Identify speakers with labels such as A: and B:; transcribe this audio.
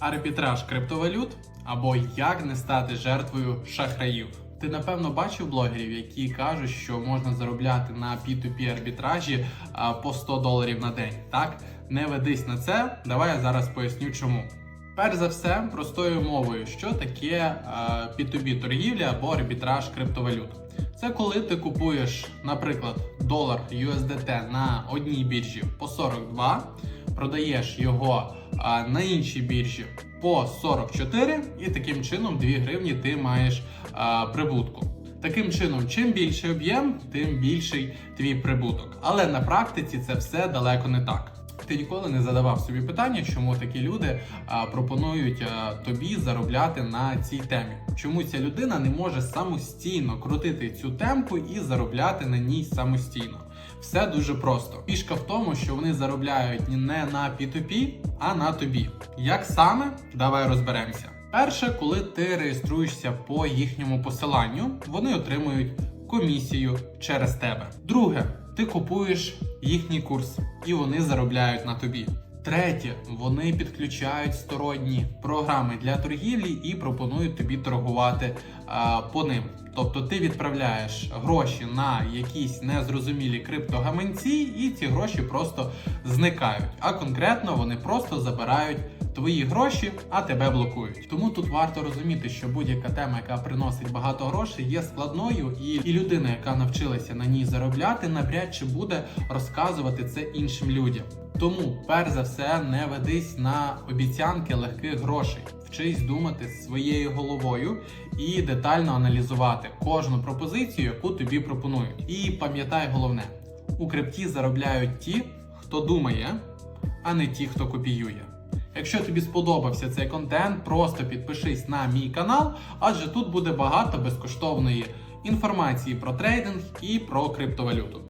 A: Арбітраж криптовалют або як не стати жертвою шахраїв. Ти напевно бачив блогерів, які кажуть, що можна заробляти на P2P арбітражі по 100 доларів на день. Так, не ведись на це. Давай я зараз поясню, чому. Перш за все, простою мовою, що таке а, P2B торгівля або арбітраж криптовалют. Це коли ти купуєш, наприклад, долар USDT на одній біржі по 42, продаєш його на іншій біржі по 44, і таким чином 2 гривні ти маєш прибутку. Таким чином, чим більший об'єм, тим більший твій прибуток. Але на практиці це все далеко не так. Ти ніколи не задавав собі питання, чому такі люди а, пропонують а, тобі заробляти на цій темі. Чому ця людина не може самостійно крутити цю темку і заробляти на ній самостійно? Все дуже просто. Фішка в тому, що вони заробляють не на P2P, а на тобі. Як саме? Давай розберемося. Перше, коли ти реєструєшся по їхньому посиланню, вони отримують комісію через тебе. Друге, ти купуєш їхній курс, і вони заробляють на тобі. Третє, вони підключають сторонні програми для торгівлі і пропонують тобі торгувати а, по ним. Тобто ти відправляєш гроші на якісь незрозумілі криптогаманці, і ці гроші просто зникають. А конкретно вони просто забирають твої гроші, а тебе блокують. Тому тут варто розуміти, що будь-яка тема, яка приносить багато грошей, є складною, і, і людина, яка навчилася на ній заробляти, навряд чи буде розказувати це іншим людям. Тому, перш за все, не ведись на обіцянки легких грошей. Вчись думати своєю головою і детально аналізувати кожну пропозицію, яку тобі пропонують. І пам'ятай головне: у крипті заробляють ті, хто думає, а не ті, хто копіює. Якщо тобі сподобався цей контент, просто підпишись на мій канал, адже тут буде багато безкоштовної інформації про трейдинг і про криптовалюту.